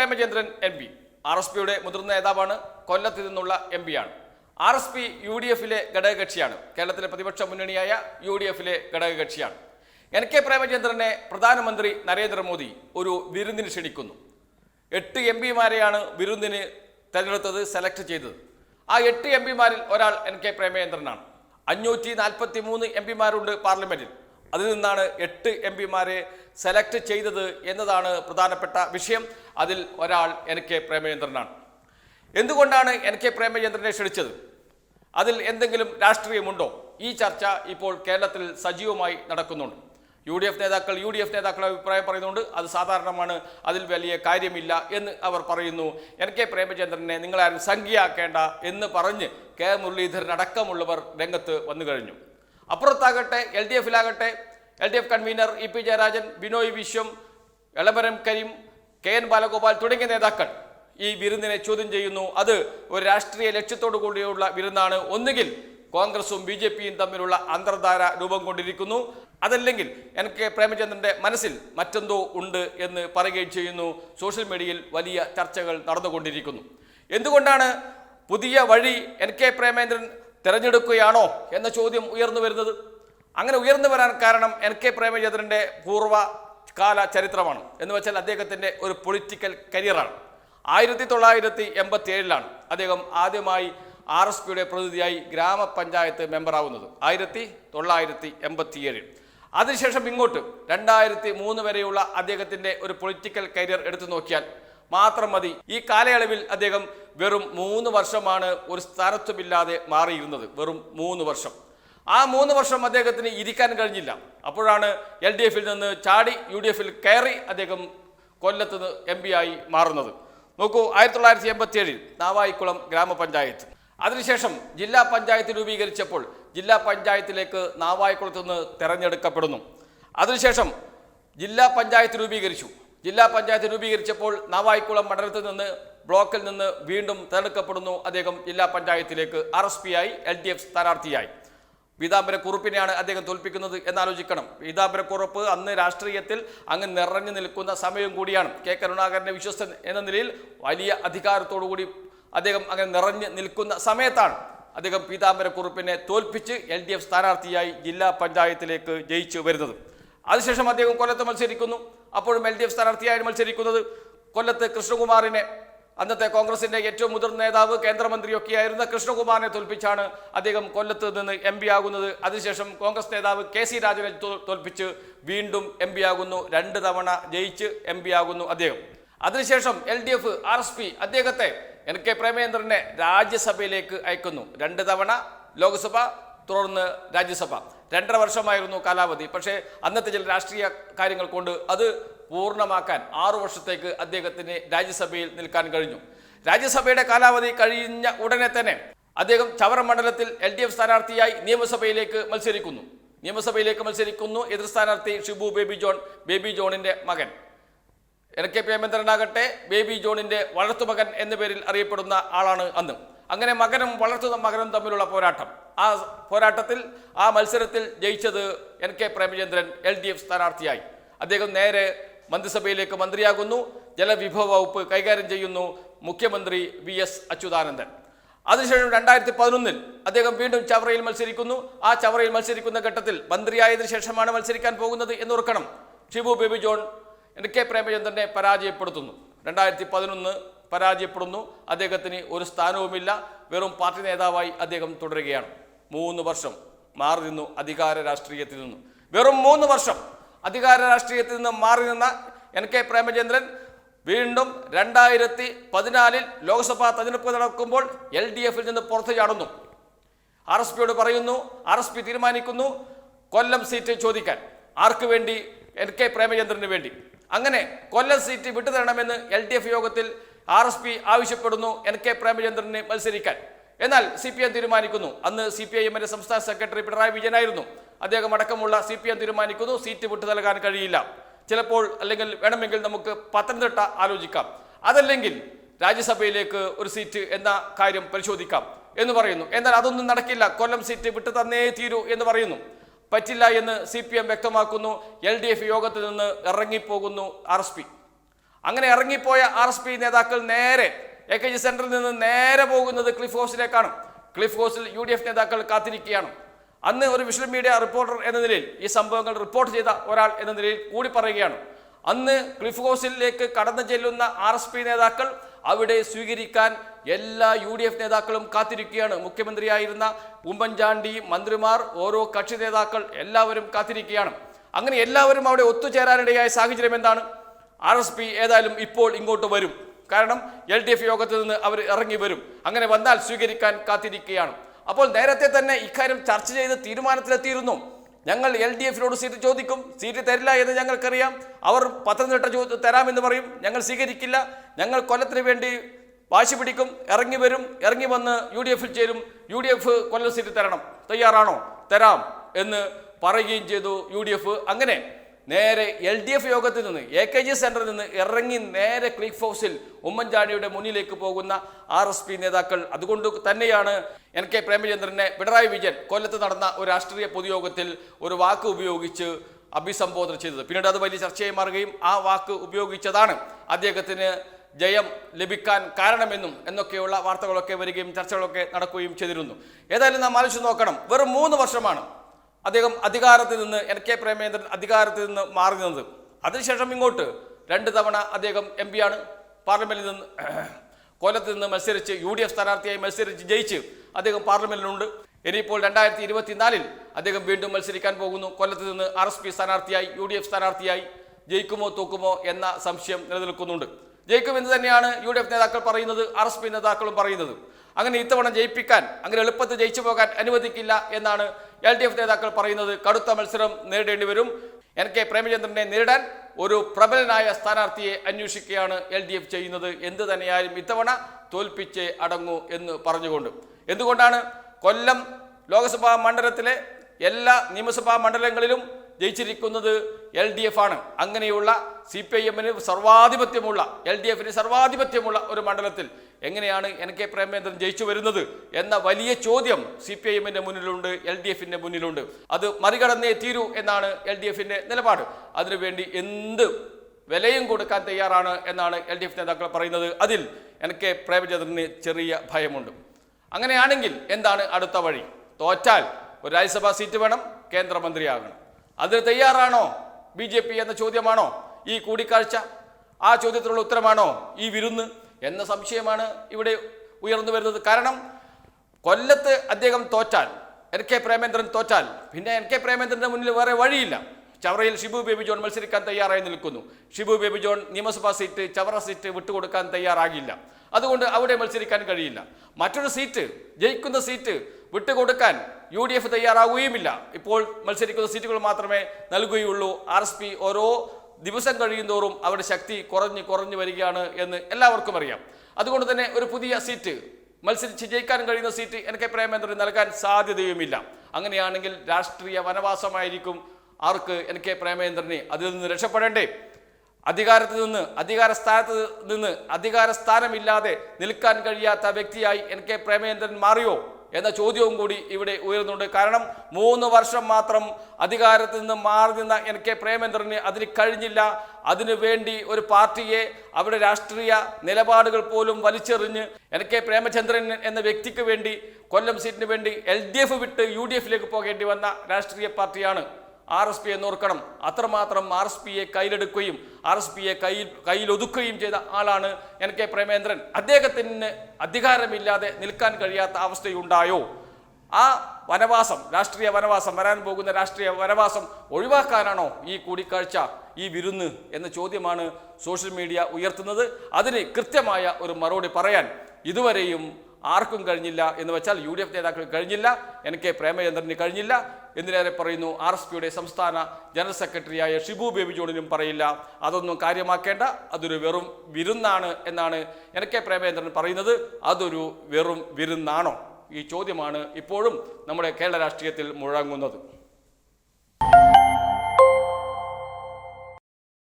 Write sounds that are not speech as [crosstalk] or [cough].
Premachandran M P. R S പിയുടെ മുതിർന്ന നേതാവാണ്. കൊല്ലത്ത് നിന്നുള്ള എം പിയാണ് R S P U D എഫിലെ ഘടകകക്ഷിയാണ്. കേരളത്തിലെ പ്രതിപക്ഷ മുന്നണിയായ യു ഡി എഫിലെ ഘടകകക്ഷിയാണ്. എൻ കെ പ്രേമചന്ദ്രനെ പ്രധാനമന്ത്രി നരേന്ദ്രമോദി ഒരു വിരുന്നിന് ക്ഷണിക്കുന്നു. എട്ട് എം പിമാരെയാണ് വിരുന്നിന് തെരഞ്ഞെടുത്തത് സെലക്ട് ചെയ്തത്. ആ എട്ട് എം പിമാരിൽ ഒരാൾ എൻ കെ പ്രേമചന്ദ്രനാണ്. അഞ്ഞൂറ്റി നാൽപ്പത്തി മൂന്ന് എം പിമാരുണ്ട് പാർലമെന്റിൽ. അതിൽ നിന്നാണ് എട്ട് എം പിമാരെ സെലക്ട് ചെയ്തത് എന്നതാണ് പ്രധാനപ്പെട്ട വിഷയം. അതിൽ ഒരാൾ എൻ കെ പ്രേമചന്ദ്രനാണ്. എന്തുകൊണ്ടാണ് എൻ കെ പ്രേമചന്ദ്രനെ ക്ഷണിച്ചത്? അതിൽ എന്തെങ്കിലും രാഷ്ട്രീയമുണ്ടോ? ഈ ചർച്ച ഇപ്പോൾ കേരളത്തിൽ സജീവമായി നടക്കുന്നുണ്ട്. യു ഡി എഫ് നേതാക്കൾ യു ഡി എഫ് നേതാക്കൾ അഭിപ്രായം പറയുന്നുണ്ട്. അത് സാധാരണമാണ്. അതിൽ വലിയ കാര്യമില്ല എന്ന് അവർ പറയുന്നു. എൻ കെ പ്രേമചന്ദ്രനെ നിങ്ങളാരും സംഖ്യയാക്കേണ്ട എന്ന് പറഞ്ഞ് കെ മുരളീധരൻ അടക്കമുള്ളവർ രംഗത്ത് വന്നു കഴിഞ്ഞു. അപ്പുറത്താകട്ടെ L D എഫിലാകട്ടെ L D F convener E P Jayarajan Binoy Viswam Elamaram Kareem K N Balagopal തുടങ്ങിയ നേതാക്കൾ ഈ വിരുന്നിനെ ചോദ്യം ചെയ്യുന്നു. അത് ഒരു രാഷ്ട്രീയ ലക്ഷ്യത്തോടു കൂടിയുള്ള വിരുന്നാണ്. ഒന്നുകിൽ കോൺഗ്രസും ബി ജെ പിയും തമ്മിലുള്ള അന്തർധാര രൂപം കൊണ്ടിരിക്കുന്നു. അതല്ലെങ്കിൽ എൻ കെ പ്രേമചന്ദ്രന്റെ മനസ്സിൽ മറ്റെന്തോ ഉണ്ട് എന്ന് പറയുകയും ചെയ്യുന്നു. സോഷ്യൽ മീഡിയയിൽ വലിയ ചർച്ചകൾ നടന്നുകൊണ്ടിരിക്കുന്നു. എന്തുകൊണ്ടാണ് പുതിയ വഴി എൻ കെ പ്രേമേന്ദ്രൻ തിരഞ്ഞെടുക്കുകയാണോ എന്ന ചോദ്യം ഉയർന്നു വരുന്നത്. അങ്ങനെ ഉയർന്നു വരാൻ കാരണം എൻ കെ പ്രേമചന്ദ്രന്റെ പൂർവകാല ചരിത്രമാണ്. എന്ന് വെച്ചാൽ അദ്ദേഹത്തിന്റെ ഒരു പൊളിറ്റിക്കൽ കരിയറാണ് ആയിരത്തി തൊള്ളായിരത്തി എൺപത്തി ഏഴിലാണ് അദ്ദേഹം ആദ്യമായി ആർ എസ് പിയുടെ പ്രതിനിധിയായി ഗ്രാമപഞ്ചായത്ത് മെമ്പറാവുന്നത്. ആയിരത്തി തൊള്ളായിരത്തി എൺപത്തി ഏഴിൽ അതിനുശേഷം ഇങ്ങോട്ട് രണ്ടായിരത്തി മൂന്ന് വരെയുള്ള അദ്ദേഹത്തിന്റെ ഒരു പൊളിറ്റിക്കൽ കരിയർ എടുത്തു നോക്കിയാൽ മാത്രം മതി. ഈ കാലയളവിൽ അദ്ദേഹം വെറും മൂന്ന് വർഷമാണ് ഒരു സ്ഥാനത്വമില്ലാതെ മാറിയിരുന്നത്. വെറും മൂന്ന് വർഷം. ആ മൂന്ന് വർഷം അദ്ദേഹത്തിന് ഇരിക്കാൻ കഴിഞ്ഞില്ല. അപ്പോഴാണ് എൽ ഡി എഫിൽ നിന്ന് ചാടി യു ഡി എഫിൽ കയറി അദ്ദേഹം കൊല്ലത്ത് എം പി ആയി മാറുന്നത്. നോക്കൂ ആയിരത്തി തൊള്ളായിരത്തി എൺപത്തി ഏഴിൽ നാവായിക്കുളം ഗ്രാമപഞ്ചായത്ത്. അതിനുശേഷം ജില്ലാ പഞ്ചായത്ത് രൂപീകരിച്ചപ്പോൾ ജില്ലാ പഞ്ചായത്തിലേക്ക് നാവായിക്കുളത്ത് നിന്ന് തെരഞ്ഞെടുക്കപ്പെടുന്നു. അതിനുശേഷം ജില്ലാ പഞ്ചായത്ത് രൂപീകരിച്ചു. ജില്ലാ പഞ്ചായത്ത് രൂപീകരിച്ചപ്പോൾ നാവായിക്കുളം മണ്ഡലത്തിൽ നിന്ന് ബ്ലോക്കിൽ നിന്ന് വീണ്ടും തെരഞ്ഞെടുക്കപ്പെടുന്നു. അദ്ദേഹം ജില്ലാ പഞ്ചായത്തിലേക്ക് ആർ എസ് പി ആയി എൽ ഡി എഫ് സ്ഥാനാർത്ഥിയായി. പീതാംബരക്കുറുപ്പിനെയാണ് അദ്ദേഹം തോൽപ്പിക്കുന്നത് എന്നാലോചിക്കണം. പീതാംബരക്കുറുപ്പ് അന്ന് രാഷ്ട്രീയത്തിൽ അങ്ങ് നിറഞ്ഞു നിൽക്കുന്ന സമയം കൂടിയാണ്. കെ കരുണാകരന്റെ വിശ്വസ്തൻ എന്ന നിലയിൽ വലിയ അധികാരത്തോടുകൂടി അദ്ദേഹം അങ്ങനെ നിറഞ്ഞു നിൽക്കുന്ന സമയത്താണ് അദ്ദേഹം പീതാംബരക്കുറുപ്പിനെ തോൽപ്പിച്ച് എൽ ഡി എഫ് സ്ഥാനാർത്ഥിയായി ജില്ലാ പഞ്ചായത്തിലേക്ക് ജയിച്ചു വരുന്നത്. അതിനുശേഷം അദ്ദേഹം കൊല്ലത്ത് മത്സരിക്കുന്നു. അപ്പോഴും എൽ ഡി എഫ് സ്ഥാനാർത്ഥിയായി മത്സരിക്കുന്നത് കൊല്ലത്ത് കൃഷ്ണകുമാറിനെ അന്നത്തെ കോൺഗ്രസിന്റെ ഏറ്റവും മുതിർന്ന നേതാവ് കേന്ദ്രമന്ത്രിയൊക്കെയായിരുന്ന കൃഷ്ണകുമാറിനെ തോൽപ്പിച്ചാണ് അദ്ദേഹം കൊല്ലത്ത് നിന്ന് എം പി ആകുന്നത്. അതിനുശേഷം കോൺഗ്രസ് നേതാവ് കെ സി രാജനെ തോൽപ്പിച്ച് വീണ്ടും എം പി ആകുന്നു. രണ്ട് തവണ ജയിച്ച് എം പി ആകുന്നു അദ്ദേഹം. അതിനുശേഷം L D F R S P അദ്ദേഹത്തെ എൻ കെ പ്രേമേന്ദ്രനെ രാജ്യസഭയിലേക്ക് അയക്കുന്നു. രണ്ട് തവണ ലോക്സഭ തുടർന്ന് രാജ്യസഭ. രണ്ടര വർഷമായിരുന്നു കാലാവധി. പക്ഷേ അന്നത്തെ ചില രാഷ്ട്രീയ കാര്യങ്ങൾ കൊണ്ട് അത് പൂർണമാക്കാൻ ആറു വർഷത്തേക്ക് അദ്ദേഹത്തിന് രാജ്യസഭയിൽ നിൽക്കാൻ കഴിഞ്ഞു. രാജ്യസഭയുടെ കാലാവധി കഴിഞ്ഞ ഉടനെ തന്നെ അദ്ദേഹം ചവറ മണ്ഡലത്തിൽ എൽ ഡി എഫ് സ്ഥാനാർത്ഥിയായി നിയമസഭയിലേക്ക് മത്സരിക്കുന്നു. നിയമസഭയിലേക്ക് മത്സരിക്കുന്നു എതിർ സ്ഥാനാർത്ഥി ഷിബു ബേബി ജോൺ ബേബി ജോണിന്റെ മകൻ. എൻ കെ പ്രേമേന്ദ്രനാകട്ടെ ബേബി ജോണിന്റെ വളർത്തുമകൻ എന്ന പേരിൽ അറിയപ്പെടുന്ന ആളാണ് അന്ന്. അങ്ങനെ മകനും വളർത്തുന്ന മകനും തമ്മിലുള്ള പോരാട്ടം. ആ പോരാട്ടത്തിൽ ആ മത്സരത്തിൽ ജയിച്ചത് N K Premachandran L D F സ്ഥാനാർത്ഥിയായി. അദ്ദേഹം നേരെ മന്ത്രിസഭയിലേക്ക് മന്ത്രിയാകുന്നു. ജലവിഭവ വകുപ്പ് കൈകാര്യം ചെയ്യുന്നു മുഖ്യമന്ത്രി വി എസ് അച്യുതാനന്ദൻ. അതിനുശേഷം രണ്ടായിരത്തി പതിനൊന്നിൽ അദ്ദേഹം വീണ്ടും ചവറയിൽ മത്സരിക്കുന്നു. ആ ചവറയിൽ മത്സരിക്കുന്ന ഘട്ടത്തിൽ മന്ത്രിയായതിനു ശേഷമാണ് മത്സരിക്കാൻ പോകുന്നത് എന്നോർക്കണം. ഷിബു ബേബി ജോൺ എൻ കെ പ്രേമചന്ദ്രനെ പരാജയപ്പെടുത്തുന്നു. രണ്ടായിരത്തി പതിനൊന്ന് പരാജയപ്പെടുന്നു. അദ്ദേഹത്തിന് ഒരു സ്ഥാനവുമില്ല. വെറും പാർട്ടി നേതാവായി അദ്ദേഹം തുടരുകയാണ്. മൂന്ന് വർഷം മാറി നിന്നു അധികാര രാഷ്ട്രീയത്തിൽ നിന്നു. വെറും മൂന്ന് വർഷം അധികാര രാഷ്ട്രീയത്തിൽ നിന്ന് മാറി നിന്ന എൻ കെ പ്രേമചന്ദ്രൻ വീണ്ടും രണ്ടായിരത്തി പതിനാലിൽ ലോക്സഭാ തെരഞ്ഞെടുപ്പ് നടക്കുമ്പോൾ എൽ ഡി എഫിൽ നിന്ന് പുറത്തു ചാടുന്നു. ആർ എസ് പിയോട് പറയുന്നു ആർ എസ് പി തീരുമാനിക്കുന്നു കൊല്ലം സീറ്റ് ചോദിക്കാൻ. ആർക്ക് വേണ്ടി? എൻ കെ പ്രേമചന്ദ്രന് വേണ്ടി. അങ്ങനെ കൊല്ലം സീറ്റ് വിട്ടുതരണമെന്ന് എൽ ഡി എഫ് യോഗത്തിൽ ആർ എസ് പി ആവശ്യപ്പെടുന്നു എൻ കെ പ്രേമചന്ദ്രന് മത്സരിക്കാൻ. എന്നാൽ സി പി എം തീരുമാനിക്കുന്നു. അന്ന് സി പി ഐ എമ്മിന്റെ സംസ്ഥാന സെക്രട്ടറി പിണറായി വിജയനായിരുന്നു. അദ്ദേഹം അടക്കമുള്ള സി പി എം തീരുമാനിക്കുന്നു. സീറ്റ് വിട്ടു നൽകാൻ കഴിയില്ല. ചിലപ്പോൾ അല്ലെങ്കിൽ വേണമെങ്കിൽ നമുക്ക് പത്തനംതിട്ട ആലോചിക്കാം. അതല്ലെങ്കിൽ രാജ്യസഭയിലേക്ക് ഒരു സീറ്റ് എന്ന കാര്യം പരിശോധിക്കാം എന്ന് പറയുന്നു. എന്നാൽ അതൊന്നും നടക്കില്ല. കൊല്ലം സീറ്റ് വിട്ടു തന്നേ തീരൂ എന്ന് പറയുന്നു. പറ്റില്ല എന്ന് സി പി എം വ്യക്തമാക്കുന്നു. എൽ ഡി എഫ് യോഗത്തിൽ നിന്ന് ഇറങ്ങിപ്പോകുന്നു ആർ എസ് പി. അങ്ങനെ ഇറങ്ങിപ്പോയ ആർ എസ് പി നേതാക്കൾ നേരെ എ കെ ജി സെന്ററിൽ നിന്ന് നേരെ പോകുന്നത് ക്ലിഫ് ഹൗസിലേക്കാണ്. ക്ലിഫ് ഹൗസിൽ യു ഡി എഫ് നേതാക്കൾ കാത്തിരിക്കുകയാണ്. അന്ന് ഒരു വിഷ്വൽ മീഡിയ റിപ്പോർട്ടർ എന്ന നിലയിൽ ഈ സംഭവങ്ങൾ റിപ്പോർട്ട് ചെയ്ത ഒരാൾ എന്ന നിലയിൽ കൂടി പറയുകയാണ്. അന്ന് ക്ലിഫ് ഹൗസിലേക്ക് കടന്നു ചെല്ലുന്ന ആർ എസ് പി നേതാക്കൾ അവിടെ സ്വീകരിക്കാൻ എല്ലാ യു ഡി എഫ് നേതാക്കളും കാത്തിരിക്കുകയാണ്. മുഖ്യമന്ത്രിയായിരുന്ന ഉമ്മൻചാണ്ടി മന്ത്രിമാർ ഓരോ കക്ഷി നേതാക്കൾ എല്ലാവരും കാത്തിരിക്കുകയാണ്. അങ്ങനെ എല്ലാവരും അവിടെ ഒത്തുചേരാനിടയായ സാഹചര്യം എന്താണ്? ആർ എസ് പി ഏതായാലും ഇപ്പോൾ ഇങ്ങോട്ട് വരും. കാരണം എൽ ഡി എഫ് യോഗത്തിൽ നിന്ന് അവർ ഇറങ്ങി വരും. അങ്ങനെ വന്നാൽ സ്വീകരിക്കാൻ കാത്തിരിക്കുകയാണ്. അപ്പോൾ നേരത്തെ തന്നെ ഇക്കാര്യം ചർച്ച ചെയ്ത് തീരുമാനത്തിലെത്തിയിരുന്നു. ഞങ്ങൾ എൽ ഡി എഫിനോട് സീറ്റ് ചോദിക്കും. സീറ്റ് തരില്ല എന്ന് ഞങ്ങൾക്കറിയാം. അവർ പത്തനംതിട്ട ചോ തരാമെന്ന് പറയും. ഞങ്ങൾ സ്വീകരിക്കില്ല. ഞങ്ങൾ കൊല്ലത്തിന് വേണ്ടി വാശി പിടിക്കും. ഇറങ്ങി വരും. ഇറങ്ങി വന്ന് യു ഡി എഫിൽ ചേരും. U D F Kollam seat തരണം. തയ്യാറാണോ? തരാം എന്ന് പറയുകയും ചെയ്തു യു ഡി എഫ്. അങ്ങനെ നേരെ എൽ ഡി എഫ് യോഗത്തിൽ നിന്ന് എ കെ ജി സെന്ററിൽ നിന്ന് ഇറങ്ങി നേരെ ക്ലിഫ് ഹൗസിൽ ഉമ്മൻചാണ്ടിയുടെ മുന്നിലേക്ക് പോകുന്ന ആർ എസ് പി നേതാക്കൾ. അതുകൊണ്ട് തന്നെയാണ് എൻ കെ പ്രേമചന്ദ്രനെ പിണറായി വിജയൻ കൊല്ലത്ത് നടന്ന ഒരു രാഷ്ട്രീയ പൊതുയോഗത്തിൽ ഒരു വാക്ക് ഉപയോഗിച്ച് അഭിസംബോധന ചെയ്തത്. പിന്നീട് അത് വലിയ ചർച്ചയായി മാറുകയും ആ വാക്ക് ഉപയോഗിച്ചതാണ് അദ്ദേഹത്തിന് ജയം ലഭിക്കാൻ കാരണമെന്നും എന്നൊക്കെയുള്ള വാർത്തകളൊക്കെ വരികയും ചർച്ചകളൊക്കെ നടക്കുകയും ചെയ്തിരുന്നു. ഏതായാലും നാം ആലോചിച്ച് നോക്കണം വെറും മൂന്ന് വർഷമാണ് അദ്ദേഹം അധികാരത്തിൽ നിന്ന് എൻ കെ പ്രേമേന്ദ്രൻ അധികാരത്തിൽ നിന്ന് മാറി നിന്നത്. അതിനുശേഷം ഇങ്ങോട്ട് രണ്ട് തവണ അദ്ദേഹം എം ആണ്. പാർലമെന്റിൽ നിന്ന് [clears throat] കൊല്ലത്ത് നിന്ന് മത്സരിച്ച് യു ഡി എഫ് സ്ഥാനാർത്ഥിയായി മത്സരിച്ച് ജയിച്ച് അദ്ദേഹം പാർലമെന്റിലുണ്ട്. ഇനിയിപ്പോൾ രണ്ടായിരത്തി ഇരുപത്തിനാലിൽ അദ്ദേഹം വീണ്ടും മത്സരിക്കാൻ പോകുന്നു. കൊല്ലത്ത് നിന്ന് ആർ എസ് പി സ്ഥാനാർത്ഥിയായി യു ഡി എഫ് സ്ഥാനാർത്ഥിയായി ജയിക്കുമോ തോക്കുമോ എന്ന സംശയം നിലനിൽക്കുന്നുണ്ട്. ജയിക്കുമെന്ന് തന്നെയാണ് യു ഡി എഫ് നേതാക്കൾ പറയുന്നത് ആർ എസ് പി നേതാക്കളും പറയുന്നത്. അങ്ങനെ ഇത്തവണ ജയിപ്പിക്കാൻ അങ്ങനെ എളുപ്പത്തിൽ ജയിച്ചു പോകാൻ അനുവദിക്കില്ല എന്നാണ് എൽ ഡി എഫ് നേതാക്കൾ പറയുന്നത് കടുത്ത മത്സരം നേരിടേണ്ടി വരും. എൻ കെ പ്രേമചന്ദ്രനെ നേരിടാൻ ഒരു പ്രബലനായ സ്ഥാനാർത്ഥിയെ അന്വേഷിക്കുകയാണ് എൽ ഡി എഫ് ചെയ്യുന്നത്. എന്ത് തന്നെയായാലും ഇത്തവണ തോൽപ്പിച്ച് അടങ്ങൂ എന്ന് പറഞ്ഞുകൊണ്ട്. എന്തുകൊണ്ടാണ് കൊല്ലം ലോക്സഭാ മണ്ഡലത്തിലെ എല്ലാ നിയമസഭാ മണ്ഡലങ്ങളിലും ജയിച്ചിരിക്കുന്നത് എൽ ഡി എഫ് ആണ്. അങ്ങനെയുള്ള സി പി ഐ എമ്മിന് സർവാധിപത്യമുള്ള എൽ ഡി എഫിന് സർവാധിപത്യമുള്ള ഒരു മണ്ഡലത്തിൽ എങ്ങനെയാണ് എൻ കെ പ്രേമേന്ദ്രൻ ജയിച്ചു വരുന്നത് എന്ന വലിയ ചോദ്യം സി പി ഐ എമ്മിന്റെ മുന്നിലുണ്ട് എൽ ഡി എഫിന്റെ മുന്നിലുണ്ട്. അത് മറികടന്നേ തീരൂ എന്നാണ് എൽ ഡി എഫിന്റെ നിലപാട്. അതിനുവേണ്ടി എന്ത് വിലയും കൊടുക്കാൻ തയ്യാറാണ് എന്നാണ് എൽ ഡി എഫ് നേതാക്കൾ പറയുന്നത്. അതിൽ എൻ കെ പ്രേമചന്ദ്രന് ചെറിയ ഭയമുണ്ട്. അങ്ങനെയാണെങ്കിൽ എന്താണ് അടുത്ത വഴി? തോറ്റാൽ ഒരു രാജ്യസഭാ സീറ്റ് വേണം കേന്ദ്രമന്ത്രിയാകണം. അതിന് തയ്യാറാണോ ബി എന്ന ചോദ്യമാണോ ഈ കൂടിക്കാഴ്ച? ആ ചോദ്യത്തിനുള്ള ഉത്തരമാണോ ഈ വിരുന്ന്? എന്ന സംശയമാണ് ഇവിടെ ഉയർന്നു വരുന്നത്. കാരണം കൊല്ലത്ത് അദ്ദേഹം തോറ്റാൽ എൻ കെ പ്രേമേന്ദ്രൻ തോറ്റാൽ പിന്നെ എൻ കെ പ്രേമേന്ദ്രന്റെ മുന്നിൽ വേറെ വഴിയില്ല. ചവറയിൽ ഷിബു ബേബി ജോൺ മത്സരിക്കാൻ തയ്യാറായി നിൽക്കുന്നു. ഷിബു ബേബി ജോൺ നിയമസഭാ സീറ്റ് ചവറ സീറ്റ് വിട്ടുകൊടുക്കാൻ തയ്യാറാകില്ല. അതുകൊണ്ട് അവിടെ മത്സരിക്കാൻ കഴിയില്ല. മറ്റൊരു സീറ്റ് ജയിക്കുന്ന സീറ്റ് വിട്ടുകൊടുക്കാൻ യു ഡി എഫ് തയ്യാറാവുകയുമില്ല. ഇപ്പോൾ മത്സരിക്കുന്ന സീറ്റുകൾ മാത്രമേ നൽകുകയുള്ളൂ. ആർ എസ് പി ഓരോ ദിവസം കഴിയുന്തോറും അവരുടെ ശക്തി കുറഞ്ഞ് കുറഞ്ഞു വരികയാണ് എന്ന് എല്ലാവർക്കും അറിയാം. അതുകൊണ്ട് തന്നെ ഒരു പുതിയ സീറ്റ് മത്സരിച്ച് ജയിക്കാൻ കഴിയുന്ന സീറ്റ് എൻ കെ പ്രേമേന്ദ്രന് നൽകാൻ സാധ്യതയുമില്ല. അങ്ങനെയാണെങ്കിൽ രാഷ്ട്രീയ വനവാസമായിരിക്കും ആർക്ക് എൻ കെ പ്രേമേന്ദ്രനെ അതിൽ നിന്ന് രക്ഷപ്പെടേണ്ടേ? അധികാരത്തിൽ നിന്ന് അധികാര സ്ഥാനത്ത് നിന്ന് അധികാര സ്ഥാനമില്ലാതെ നിൽക്കാൻ കഴിയാത്ത വ്യക്തിയായി എൻ കെ പ്രേമേന്ദ്രൻ മാറിയോ? എന്ന ചോദ്യവും കൂടി ഇവിടെ ഉയരുന്നുണ്ട്. കാരണം മൂന്ന് വർഷം മാത്രം അധികാരത്തിൽ നിന്ന് മാറി നിന്ന എൻ കെ പ്രേമേന്ദ്രന് അതിന് കഴിഞ്ഞില്ല. അതിനു വേണ്ടി ഒരു പാർട്ടിയെ അവരുടെ രാഷ്ട്രീയ നിലപാടുകൾ പോലും വലിച്ചെറിഞ്ഞ് എൻ കെ പ്രേമചന്ദ്രൻ എന്ന വ്യക്തിക്ക് വേണ്ടി കൊല്ലം സീറ്റിന് വേണ്ടി എൽ ഡി എഫ് വിട്ട് യു ഡി എഫിലേക്ക് പോകേണ്ടി വന്ന രാഷ്ട്രീയ പാർട്ടിയാണ് ആർ എസ് പി നോർക്കണം അത്രമാത്രം ആർ എസ് പിയെ കയ്യിലെടുക്കുകയും ആർ എസ് പിയെ കയ്യിൽ കയ്യിലൊതുക്കുകയും ചെയ്ത ആളാണ് എൻ കെ പ്രേമേന്ദ്രൻ. അദ്ദേഹത്തിന് അധികാരമില്ലാതെ നിൽക്കാൻ കഴിയാത്ത അവസ്ഥയുണ്ടായോ? ആ വനവാസം രാഷ്ട്രീയ വനവാസം വരാൻ പോകുന്ന രാഷ്ട്രീയ വനവാസം ഒഴിവാക്കാനാണോ ഈ കൂടിക്കാഴ്ച ഈ വിരുന്ന് എന്ന ചോദ്യമാണ് സോഷ്യൽ മീഡിയ ഉയർത്തുന്നത്. അതിന് കൃത്യമായ ഒരു മറുപടി പറയാൻ ഇതുവരെയും ആർക്കും കഴിഞ്ഞില്ല എന്ന് വെച്ചാൽ യു ഡി എഫ് നേതാക്കൾക്ക് കഴിഞ്ഞില്ല എൻ കെ പ്രേമചന്ദ്രന് കഴിഞ്ഞില്ല എന്തിനേറെ പറയുന്നു? ആർ എസ് പിയുടെ സംസ്ഥാന ജനറൽ സെക്രട്ടറിയായ ഷിബു ബേബി ജോണിനും പറയില്ല. അതൊന്നും കാര്യമാക്കേണ്ട. അതൊരു വെറും വിരുന്നാണ് എന്നാണ് എൻ കെ പ്രേമേന്ദ്രൻ പറയുന്നത്. അതൊരു വെറും വിരുന്നാണോ? ഈ ചോദ്യമാണ് ഇപ്പോഴും നമ്മുടെ കേരള രാഷ്ട്രീയത്തിൽ മുഴങ്ങുന്നത്.